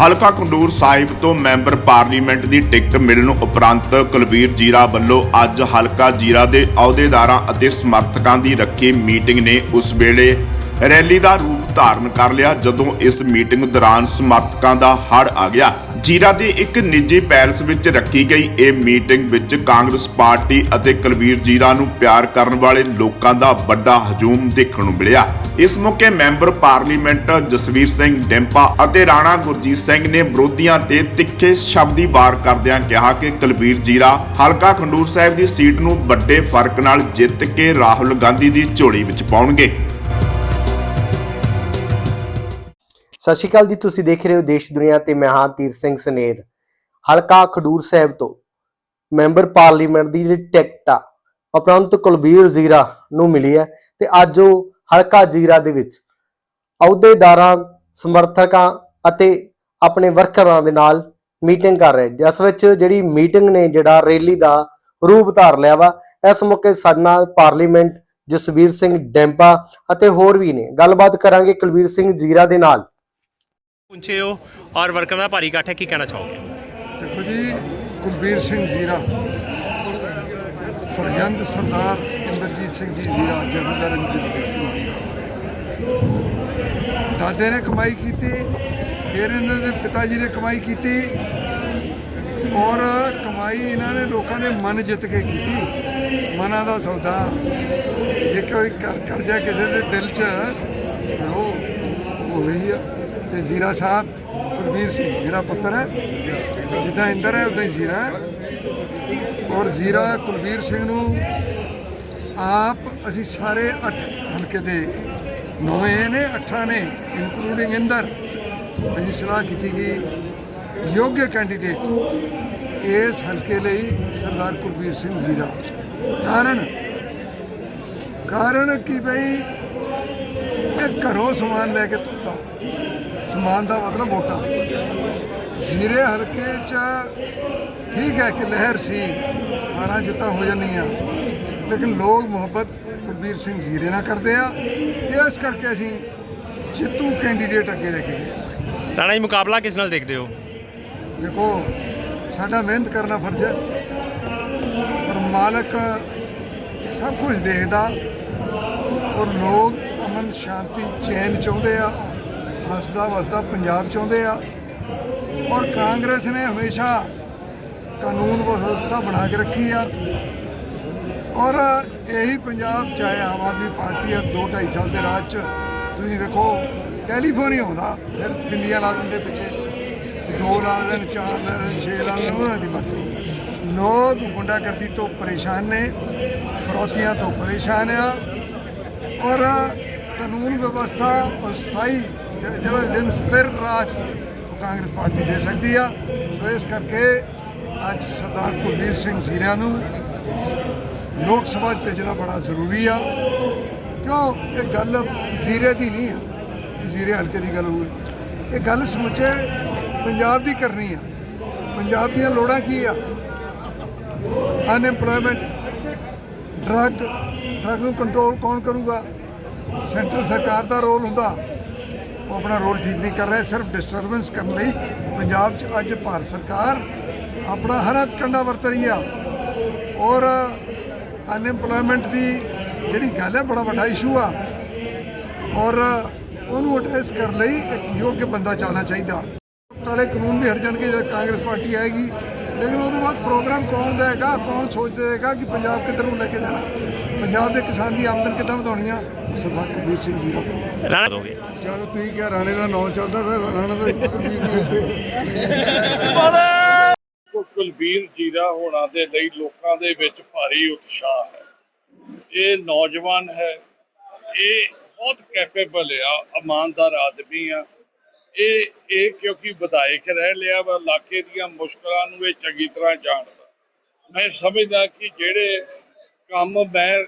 ਹਲਕਾ ਖੰਡੂਰ ਸਾਹਿਬ ਤੋਂ member parliament ਦੀ ticket ਮਿਲਣ ਉਪਰੰਤ ਕੁਲਬੀਰ ਜੀਰਾ ਵੱਲੋਂ ਅੱਜ ਹਲਕਾ ਜੀਰਾ ਦੇ ਅਹੁਦੇਦਾਰਾਂ ਅਤੇ ਸਮਰਥਕਾਂ ਦੀ ਰੱਖੀ ਮੀਟਿੰਗ ਨੇ ਉਸ ਵੇਲੇ ਰੈਲੀ ਦਾ ਰੂਪ ਧਾਰਨ ਕਰ ਲਿਆ, ਜਦੋਂ ਇਸ ਮੀਟਿੰਗ ਦੌਰਾਨ ਸਮਰਥਕਾਂ ਦਾ ਹੜ ਆ ਗਿਆ। ਜੀਰਾ ਦੇ ਇੱਕ ਨਿੱਜੀ ਪੈਲਸ ਵਿੱਚ ਰੱਖੀ ਗਈ ਇਹ ਮੀਟਿੰਗ ਵਿੱਚ ਕਾਂਗਰਸ ਪਾਰਟੀ ਅਤੇ ਕੁਲਬੀਰ ਜੀਰਾ ਨੂੰ ਪਿਆਰ ਕਰਨ ਵਾਲੇ ਲੋਕਾਂ ਦਾ ਵੱਡਾ ਹਜੂਮ ਦੇਖਣ ਨੂੰ ਮਿਲਿਆ। ਇਸ ਮੌਕੇ ਮੈਂਬਰ ਪਾਰਲੀਮੈਂਟ ਜਸਵੀਰ ਸਿੰਘ ਡੈਂਪਾ ਅਤੇ ਰਾਣਾ ਗੁਰਜੀਤ ਸਿੰਘ ਨੇ ਵਿਰੋਧੀਆਂ ਤੇ ਤਿੱਖੇ ਸ਼ਬਦੀ ਵਾਰ ਕਰਦਿਆਂ ਕਿਹਾ ਕਿ ਕੁਲਬੀਰ ਜੀਰਾ ਹਲਕਾ ਖੰਡੂਰ ਸਾਹਿਬ ਦੀ ਸੀਟ ਨੂੰ ਵੱਡੇ ਫ਼ਰਕ ਨਾਲ ਜਿੱਤ ਕੇ ਰਾਹੁਲ ਗਾਂਧੀ ਦੀ ਝੋਲੀ ਵਿੱਚ ਪਾਉਣਗੇ। ਸਤਿ ਸ਼੍ਰੀ ਅਕਾਲ ਜੀ, ਤੁਸੀਂ ਦੇਖ ਰਹੇ ਹੋ ਦੇਸ਼ ਦੁਨੀਆ ਤੇ ਮੈਂ ਹਾਂ ਤੀਰ ਸਿੰਘ ਸਨੇਰ। ਹਲਕਾ ਖਡੂਰ ਸਾਹਿਬ ਤੋਂ ਮੈਂਬਰ ਪਾਰਲੀਮੈਂਟ ਦੀ ਜਿਹੜੀ ਟਿਕਟ ਆ, ਉਪਰੰਤ ਕੁਲਬੀਰ ਜ਼ੀਰਾ ਨੂੰ ਮਿਲੀ ਹੈ ਤੇ ਅੱਜ ਉਹ ਹਲਕਾ ਜ਼ੀਰਾ ਦੇ ਵਿੱਚ ਅਹੁਦੇਦਾਰਾਂ, ਸਮਰਥਕਾਂ ਅਤੇ ਆਪਣੇ ਵਰਕਰਾਂ ਦੇ ਨਾਲ ਮੀਟਿੰਗ ਕਰ ਰਹੇ। ਜਿਸ ਵਿੱਚ ਜਿਹੜੀ ਮੀਟਿੰਗ ਨੇ, ਜਿਹੜਾ ਰੈਲੀ ਦਾ ਰੂਪ ਧਾਰ ਲਿਆ ਵਾ, ਇਸ ਮੌਕੇ ਸਾਡੇ ਨਾਲ ਪਾਰਲੀਮੈਂਟ ਜਸਵੀਰ ਸਿੰਘ ਡੈਂਪਾ ਅਤੇ ਹੋਰ ਵੀ ਨੇ। ਗੱਲਬਾਤ ਕਰਾਂਗੇ ਕੁਲਬੀਰ ਸਿੰਘ ਜ਼ੀਰਾ ਦੇ ਨਾਲ। ਪਹੁੰਚੇ ਹੋ ਔਰ ਵਰਕਰਾਂ ਦਾ ਭਾਰੀ ਇਕੱਠ ਹੈ, ਕੀ ਕਹਿਣਾ ਚਾਹੋਗੇ? ਦੇਖੋ ਜੀ, ਕੁਲਬੀਰ ਸਿੰਘ ਜ਼ੀਰਾ, ਫਰਜ਼ੰਦ ਸਰਦਾਰ ਇੰਦਰਜੀਤ ਸਿੰਘ ਜੀ ਜ਼ੀਰਾ, ਜਥੇਦਾਰ ਇੰਦਰਜੀਤ ਸਿੰਘ ਜ਼ੀਰਾ। ਦਾਦੇ ਨੇ ਕਮਾਈ ਕੀਤੀ, ਫਿਰ ਇਹਨਾਂ ਦੇ ਪਿਤਾ ਜੀ ਨੇ ਕਮਾਈ ਕੀਤੀ ਔਰ ਕਮਾਈ ਇਹਨਾਂ ਨੇ ਲੋਕਾਂ ਦੇ ਮਨ ਜਿੱਤ ਕੇ ਕੀਤੀ, ਮਨਾਂ ਦਾ ਸੌਦਾ। ਜੇ ਕੋਈ ਕਰਜਾ ਕਿਸੇ ਦੇ ਦਿਲ 'ਚ ਫਿਰ ਉਹ ਹੀ ਤੇ ਜ਼ੀਰਾ ਸਾਹਿਬ ਕੁਲਬੀਰ ਸਿੰਘ, ਮੇਰਾ ਪੁੱਤਰ ਹੈ। ਜਿੱਦਾਂ ਇੰਦਰ ਹੈ, ਉਦਾਂ ਹੀ ਜ਼ੀਰਾ ਹੈ। ਔਰ ਜ਼ੀਰਾ ਕੁਲਬੀਰ ਸਿੰਘ ਨੂੰ ਆਪ ਅਸੀਂ ਸਾਰੇ ਅੱਠ ਹਲਕੇ ਦੇ ਨੌਵੇਂ ਨੇ, ਅੱਠਾਂ ਨੇ ਇਨਕਲੂਡਿੰਗ ਇੰਦਰ। ਅਸੀਂ ਸਲਾਹ ਕੀਤੀ ਕਿ ਯੋਗ ਕੈਂਡੀਡੇਟ ਇਸ ਹਲਕੇ ਲਈ ਸਰਦਾਰ ਕੁਲਬੀਰ ਸਿੰਘ ਜ਼ੀਰਾ। ਕਾਰਨ? ਕਾਰਨ ਕਿ ਬਈ? ਇਹ ਘਰੋਂ ਸਮਾਨ ਲੈ ਕੇ ਸਮਾਨ ਦਾ ਮਤਲਬ ਵੋਟਾਂ। ਜ਼ੀਰੇ ਹਲਕੇ ਚ ਠੀਕ ਹੈ ਕਿ ਲਹਿਰ ਸੀ ਹਾਰਾਂ ਜਿੱਤਾਂ ਹੋ ਜਾਂਦੀਆਂ। ਲੇਕਿਨ ਲੋਕ ਮੁਹੱਬਤ ਕੁਲਬੀਰ ਸਿੰਘ ਜ਼ੀਰੇ ਨਾਲ ਕਰਦੇ ਆ। ਇਸ ਕਰਕੇ ਅਸੀਂ ਜਿੱਤੂ ਕੈਂਡੀਡੇਟ ਅੱਗੇ ਲੈ ਕੇ ਗਏ। ਰਾਣਾ ਜੀ ਮੁਕਾਬਲਾ ਕਿਸ ਨਾਲ ਦੇਖਦੇ ਹੋ? ਦੇਖੋ ਸਾਡਾ ਮਿਹਨਤ ਕਰਨਾ ਫਰਜ਼ ਹੈ। ਔਰ ਮਾਲਕ ਸਭ ਕੁਝ ਦੇਖਦਾ। ਔਰ ਲੋਕ ਅਮਨ ਸ਼ਾਂਤੀ ਚੈਨ ਚਾਹੁੰਦੇ ਆ। ਹੱਸਦਾ ਵਸਦਾ ਪੰਜਾਬ ਚਾਹੁੰਦੇ ਆ। ਔਰ ਕਾਂਗਰਸ ਨੇ ਹਮੇਸ਼ਾ ਕਾਨੂੰਨ ਵਿਵਸਥਾ ਬਣਾ ਕੇ ਰੱਖੀ ਆ। ਔਰ ਇਹੀ ਪੰਜਾਬ, ਚਾਹੇ ਆਮ ਆਦਮੀ ਪਾਰਟੀ ਆ 2 2.5 ਸਾਲ ਦੇ ਰਾਜ ਚ ਤੁਸੀਂ ਵੇਖੋ, ਟੈਲੀਫੋਨ ਹੀ ਆਉਂਦਾ। ਫਿਰ ਬਿੰਦੀਆਂ ਲਾ ਦਿੰਦੇ ਪਿੱਛੇ। ਦੋ ਲਾ ਦੇਣ, ਚਾਰ ਲਾ ਦੇਣ, ਛੇ ਲਾ ਦੇਣ, ਉਹਨਾਂ ਦੀ ਮਰਜ਼ੀ। ਲੋਕ ਗੁੰਡਾਗਰਦੀ ਤੋਂ ਪਰੇਸ਼ਾਨ ਨੇ, ਫਰੋਤੀਆਂ ਤੋਂ ਪਰੇਸ਼ਾਨ ਆ। ਔਰ ਕਾਨੂੰਨ ਵਿਵਸਥਾ ਔਰ ਸਥਾਈ ਜਿਹੜਾ ਦਿਨ ਸਥਿਰ ਰਾਜ ਉਹ ਕਾਂਗਰਸ ਪਾਰਟੀ ਦੇ ਸਕਦੀ ਆ। ਸੋ ਇਸ ਕਰਕੇ ਅੱਜ ਸਰਦਾਰ ਕੁਲਬੀਰ ਸਿੰਘ ਜ਼ੀਰਾ ਨੂੰ ਲੋਕ ਸਭਾ 'ਚ ਭੇਜਣਾ ਬੜਾ ਜ਼ਰੂਰੀ ਆ। ਕਿਉਂ? ਇਹ ਗੱਲ ਜ਼ੀਰੇ ਦੀ ਨਹੀਂ ਆ। ਇਹ ਜ਼ੀਰੇ ਹਲਕੇ ਦੀ ਗੱਲ ਹੋਊਗੀ। ਇਹ ਗੱਲ ਸਮੁੱਚੇ ਪੰਜਾਬ ਦੀ ਕਰਨੀ ਆ। ਪੰਜਾਬ ਦੀਆਂ ਲੋੜਾਂ ਕੀ ਆ? ਅਨਐਮਪਲੋਇਮੈਂਟ ਡਰੱਗ ਡਰੱਗ ਨੂੰ ਕੰਟਰੋਲ ਕੌਣ ਕਰੂਗਾ? ਸੈਂਟਰ ਸਰਕਾਰ ਦਾ ਰੋਲ ਹੁੰਦਾ। ਉਹ ਆਪਣਾ ਰੋਲ ਠੀਕ ਨਹੀਂ ਕਰ ਰਿਹਾ, ਸਿਰਫ ਡਿਸਟਰਬੈਂਸ ਕਰਨ ਲਈ ਪੰਜਾਬ 'ਚ ਅੱਜ ਭਾਰਤ ਸਰਕਾਰ ਆਪਣਾ ਹਰ ਹੱਥ ਕੰਡਾ ਵਰਤ ਰਹੀ ਆ। ਔਰ ਅਨਐਮਪਲੋਇਮੈਂਟ ਦੀ ਜਿਹੜੀ ਗੱਲ ਹੈ, ਬੜਾ ਵੱਡਾ ਇਸ਼ੂ ਆ। ਔਰ ਉਹਨੂੰ ਐਡਰੈਸ ਕਰਨ ਲਈ ਇੱਕ ਯੋਗ ਬੰਦਾ ਚਾਹਣਾ ਚਾਹੀਦਾ। ਕਾਲੇ ਕਾਨੂੰਨ ਵੀ ਹਟ ਜਾਣਗੇ ਜਦ ਕਾਂਗਰਸ ਪਾਰਟੀ ਆਏਗੀ। ਲੇਕਿਨ ਉਹਦੇ ਬਾਅਦ ਪ੍ਰੋਗਰਾਮ ਕੌਣ ਦੇਗਾ ਕੌਣ ਸੋਚੇਗਾ ਕਿ ਪੰਜਾਬ ਕਿੱਧਰ ਨੂੰ ਲੈ ਕੇ ਜਾਣਾ। ਪੰਜਾਬ ਦੇ ਕਿਸਾਨ ਦੀ ਆਮਦਨ ਕਿੱਦਾਂ ਵਧਾਉਣੀ ਆ ਸਰਦਾਰ ਕੁਲਬੀਰ ਸਿੰਘ ਜ਼ੀਰਾ ਕਰੋ ਰਾਣਾ ਦੋਗੇ? ਜਦੋਂ ਤੁਸੀਂ ਕਿਹਾ ਰਾਣੇ ਦਾ ਨਾਂ ਚੱਲਦਾ ਫਿਰ ਰਾਣਾ ਦਾ ਕੁਲਬੀਰ ਜੀ ਕੁਲਬੀਰ ਜੀਰਾ ਹੋਣਾ ਦੇ ਲਈ ਲੋਕਾਂ ਦੇ ਵਿੱਚ ਭਾਰੀ ਉਤਸ਼ਾਹ ਹੈ। ਇਹ ਨੌਜਵਾਨ ਹੈ। ਇਹ ਬਹੁਤ ਕੈਪੇਬਲ ਆ ਇਮਾਨਦਾਰ ਆਦਮੀ ਆ। ਇਹ ਇਹ ਕਿਉਂਕਿ ਵਿਧਾਇਕ ਰਹਿ ਲਿਆ ਵਾ ਇਲਾਕੇ ਦੀਆਂ ਮੁਸ਼ਕਲਾਂ ਨੂੰ ਇਹ ਚੰਗੀ ਤਰ੍ਹਾਂ ਜਾਣਦਾ। ਮੈਂ ਸਮਝਦਾ ਕਿ ਜਿਹੜੇ ਕੰਮ ਮੈਂ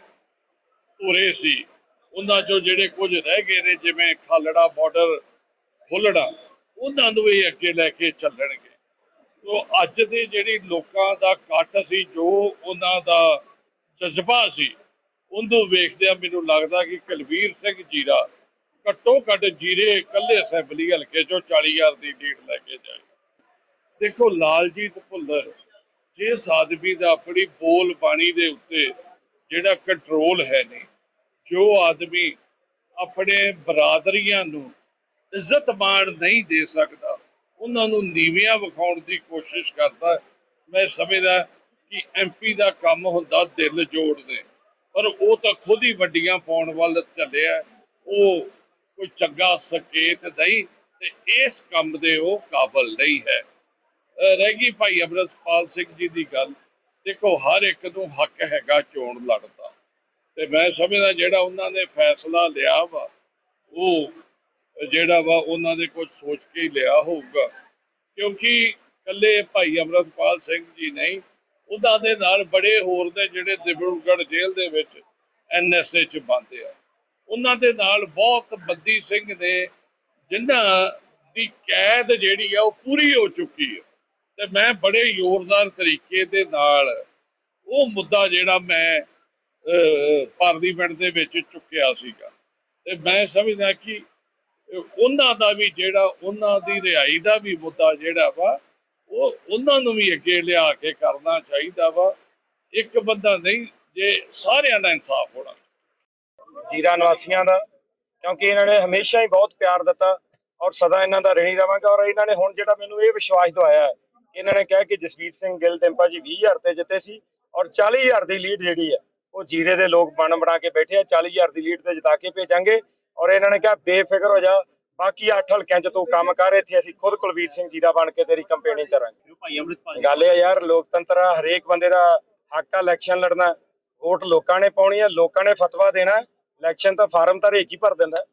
ਪੂਰੇ ਸੀ। ਉਹਨਾਂ ਚੋਂ ਜਿਹੜੇ ਕੁਝ ਰਹਿ ਗਏ ਨੇ, ਜਿਵੇਂ ਖਾਲੜਾ ਬਾਰਡਰ ਖੋਲੜਾ ਉਹਨਾਂ ਨੂੰ ਵੀ ਅੱਗੇ ਲੈ ਕੇ ਚੱਲਣਗੇ। ਸੋ ਅੱਜ ਦੀ ਜਿਹੜੀ ਲੋਕਾਂ ਦਾ ਕੱਟ ਸੀ, ਜੋ ਉਹਨਾਂ ਦਾ ਜਜ਼ਬਾ ਸੀ, ਉਹਨੂੰ ਵੇਖਦਿਆਂ ਮੈਨੂੰ ਲੱਗਦਾ ਕਿ ਕੁਲਵੀਰ ਸਿੰਘ ਜੀਰਾ ਘੱਟੋ ਘੱਟ ਜੀਰੇ ਇਕੱਲੇ ਅਸੈਂਬਲੀ ਹਲਕੇ ਚੋਂ 40000 ਦੀ ਲੀਡ ਲੈ ਕੇ ਜਾਏ। ਦੇਖੋ ਲਾਲਜੀਤ ਭੁੱਲਰ ਜਿਸ ਆਦਮੀ ਦਾ ਆਪਣੀ ਬੋਲ ਬਾਣੀ ਦੇ ਉੱਤੇ ਜਿਹੜਾ ਕੰਟਰੋਲ ਹੈ ਨਹੀਂ, ਜੋ ਆਦਮੀ ਆਪਣੇ ਬਰਾਦਰੀਆਂ ਨੂੰ ਇੱਜ਼ਤ ਮਾਣ ਨਹੀਂ ਦੇ ਸਕਦਾ, ਉਹਨਾਂ ਨੂੰ ਨੀਵੀਆਂ ਵਿਖਾਉਣ ਦੀ ਕੋਸ਼ਿਸ਼ ਕਰਦਾ ਮੈਂ ਸਮਝਦਾ ਕਿ ਐਮਪੀ ਦਾ ਕੰਮ ਹੁੰਦਾ ਦਿਲ ਜੋੜਦੇ, ਪਰ ਉਹ ਤਾਂ ਖੁਦ ਹੀ ਵੱਡੀਆਂ ਪਾਉਣ ਵੱਲ ਚੱਲਿਆ ਉਹ ਕੋਈ ਚੰਗਾ ਸੰਕੇਤ ਨਹੀਂ ਤੇ ਇਸ ਕੰਮ ਦੇ ਉਹ ਕਾਬਲ ਨਹੀਂ ਹੈ। ਰਹਿ ਗਈ ਭਾਈ ਅਮਰਤਪਾਲ ਸਿੰਘ ਜੀ ਦੀ ਗੱਲ। ਦੇਖੋ, ਹਰ ਇੱਕ ਨੂੰ ਹੱਕ ਹੈਗਾ ਚੋਣ ਲੜਨ ਦਾ ਤੇ ਮੈਂ ਸਮਝਦਾ ਜਿਹੜਾ ਉਹਨਾਂ ਨੇ ਫੈਸਲਾ ਲਿਆ ਵਾ, ਉਹ ਜਿਹੜਾ ਵਾ ਉਹਨਾਂ ਦੇ ਕੁਝ ਸੋਚ ਕੇ ਹੀ ਲਿਆ ਹੋਊਗਾ। ਕਿਉਂਕਿ ਕੱਲੇ ਭਾਈ ਅਮਰਤਪਾਲ ਸਿੰਘ ਜੀ ਨਹੀਂ, ਉਹਨਾਂ ਦੇ ਨਾਲ ਬੜੇ ਹੋਰ ਦੇ ਜਿਹੜੇ ਦਿਬੜਗੜ ਜੇਲ੍ਹ ਦੇ ਵਿੱਚ ਐਨਐਸਏ ਚ ਬੰਦੇ ਆ। ਉਹਨਾਂ ਦੇ ਨਾਲ ਬਹੁਤ ਬੱਦੀ ਸਿੰਘ ਨੇ ਜਿਨ੍ਹਾਂ ਦੀ ਕੈਦ ਜਿਹੜੀ ਆ, ਉਹ ਪੂਰੀ ਹੋ ਚੁੱਕੀ ਹੈ ਤੇ ਮੈਂ ਬੜੇ ਜ਼ੋਰਦਾਰ ਤਰੀਕੇ ਦੇ ਨਾਲ ਉਹ ਮੁੱਦਾ ਜਿਹੜਾ ਮੈਂ ਪਾਰਲੀਮੈਂਟ ਦੇ ਵਿੱਚ ਚੁੱਕਿਆ ਸੀਗਾ। ਤੇ ਮੈਂ ਸਮਝਦਾ ਕਿ ਉਹਨਾਂ ਦਾ ਵੀ ਜਿਹੜਾ, ਉਹਨਾਂ ਦੀ ਰਿਹਾਈ ਦਾ ਵੀ ਮੁੱਦਾ ਜਿਹੜਾ ਵਾ, ਉਹ ਉਹਨਾਂ ਨੂੰ ਵੀ ਅੱਗੇ ਲਿਆ ਕੇ ਕਰਨਾ ਚਾਹੀਦਾ ਵਾ। ਇੱਕ ਬੰਦਾ ਨਹੀਂ, ਜੇ ਸਾਰਿਆਂ ਦਾ ਇਨਸਾਫ ਹੋਣਾ। ਜੀਰਾ ਨਿਵਾਸੀਆਂ ਦਾ, ਕਿਉਂਕਿ ਇਹਨਾਂ ਨੇ ਹਮੇਸ਼ਾ ਹੀ ਬਹੁਤ ਪਿਆਰ ਦਿੱਤਾ ਔਰ ਸਦਾ ਇਹਨਾਂ ਦਾ ਰਹਿਣੀ ਰਵਾਂਗਾ ਔਰ ਇਹਨਾਂ ਨੇ ਹੁਣ ਜਿਹੜਾ ਮੈਨੂੰ ਇਹ ਵਿਸ਼ਵਾਸ ਦਵਾਇਆ ਹੈ ਇਹਨਾਂ ਨੇ ਕਿਹਾ ਕਿ ਜਸਵੀਰ ਸਿੰਘ ਗਿੱਲ ਟੈਂਪਾ ਜੀ 20000 ਤੇ ਜਿੱਤੇ ਸੀ ਔਰ 40000 ਦੀ ਲੀਡ ਜਿਹੜੀ ਹੈ ਉਹ ਜੀਰੇ ਦੇ ਲੋਕ ਬਣ ਬਣਾ ਕੇ ਬੈਠੇ ਆ 40000 ਦੀ ਲੀਡ ਤੇ ਜਿਤਾ ਕੇ ਭੇਜਾਂਗੇ ਔਰ ਇਹਨਾਂ ਨੇ ਕਿਹਾ ਬੇਫਿਕਰ ਹੋ ਜਾ ਬਾਕੀ ਅੱਠ ਹਲਕਿਆਂ 'ਚ ਤੂੰ ਕੰਮ ਕਰ ਇੱਥੇ ਅਸੀਂ ਖੁਦ ਕੁਲਵੀਰ ਸਿੰਘ ਜੀਰਾ ਬਣ ਕੇ ਤੇਰੀ ਕੰਪੇਨਿੰਗ ਕਰਾਂਗੇ। ਗੱਲ ਇਹ ਯਾਰ ਲੋਕਤੰਤਰ ਆ ਹਰੇਕ ਬੰਦੇ ਦਾ ਹੱਕ ਆ ਇਲੈਕਸ਼ਨ ਲੜਨਾ ਵੋਟ ਲੋਕਾਂ ਨੇ ਪਾਉਣੀ ਆ ਲੋਕਾਂ ਨੇ ਫਤਵਾ ਦੇਣਾ ਇਲੈਕਸ਼ਨ ਤਾਂ ਫਾਰਮ ਤਾਂ ਹਰੇਕ ਹੀ ਭਰ ਦਿੰਦਾ।